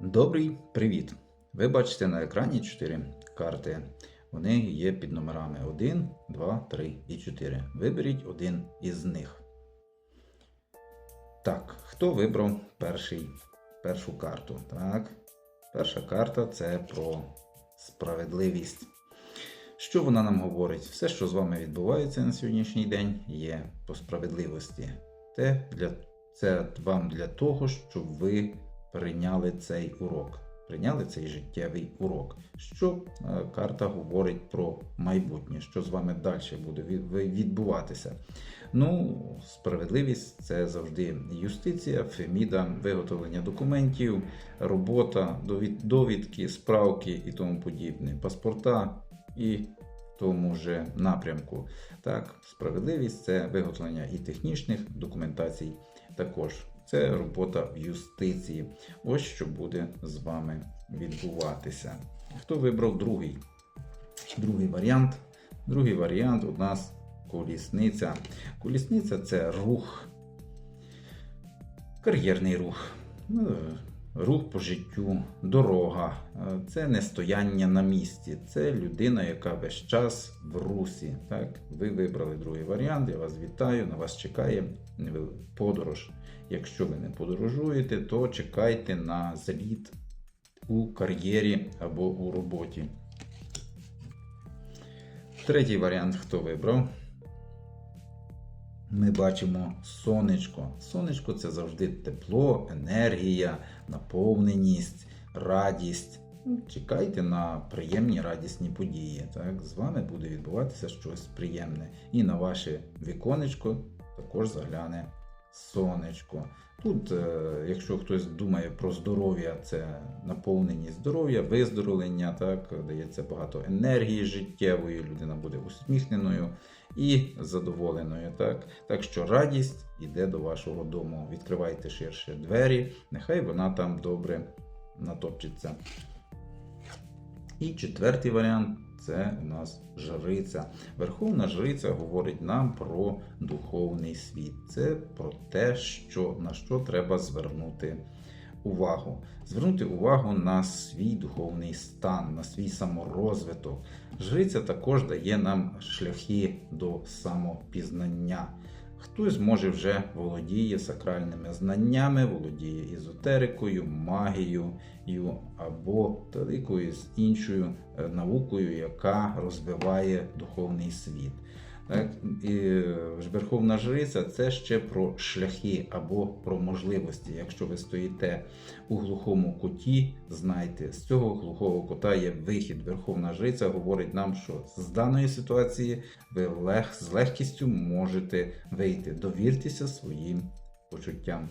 Добрий привіт! Ви бачите на екрані 4 карти. Вони є під номерами 1, 2, 3 і 4. Виберіть один із них. Так, хто вибрав перший, першу карту? Так. Перша карта це про справедливість. Що вона нам говорить? Все, що з вами відбувається на сьогоднішній день, є по справедливості. Те для, це вам для того, щоб ви прийняли цей урок, прийняли цей життєвий урок. Що е, карта говорить про майбутнє, що з вами далі буде відбуватися. Ну, справедливість це завжди юстиція, феміда, виготовлення документів, робота, довідки, справки і тому подібне, паспорта і тому же напрямку. Так, справедливість це виготовлення і технічних документацій також. Це робота в юстиції. Ось що буде з вами відбуватися. Хто вибрав другий? Другий варіант. Другий варіант у нас колісниця. Колісниця це рух, кар'єрний рух, ну, рух по життю, дорога. Е, Це не стояння на місці. Це людина, яка весь час в русі. Так? Ви вибрали другий варіант. Я вас вітаю. На вас чекає подорож. Якщо ви не подорожуєте, то чекайте на зліт у кар'єрі або у роботі. Третій варіант, хто вибрав? Ми бачимо сонечко. Сонечко це завжди тепло, енергія, наповненість, радість. Чекайте на приємні радісні події. Так? З вами буде відбуватися щось приємне. І на ваше віконечко також загляне сонечко. Тут, е, якщо хтось думає про здоров'я, це наповненість здоров'я, виздоровлення, так, дається багато енергії життєвої, людина буде усміхненою і задоволеною. Так, так що радість йде до вашого дому. Відкривайте ширше двері, нехай вона там добре натопчеться. І четвертий варіант це у нас жриця. Верховна жриця говорить нам про духовний світ. Це про те, що, на що треба звернути увагу. Звернути увагу на свій духовний стан, на свій саморозвиток. Жриця також дає нам шляхи до самопізнання. Хтось може вже володіє сакральними знаннями, володіє езотерикою, магією або якоюсь іншою е, наукою, яка розвиває духовний світ. Так? І е, Верховна Жриця це ще про шляхи або про можливості. Якщо ви стоїте у глухому куті, знайте, з цього глухого кута є вихід. Верховна Жриця говорить нам, що з даної ситуації ви лег, з легкістю можете вийти. Довіртеся своїм почуттям.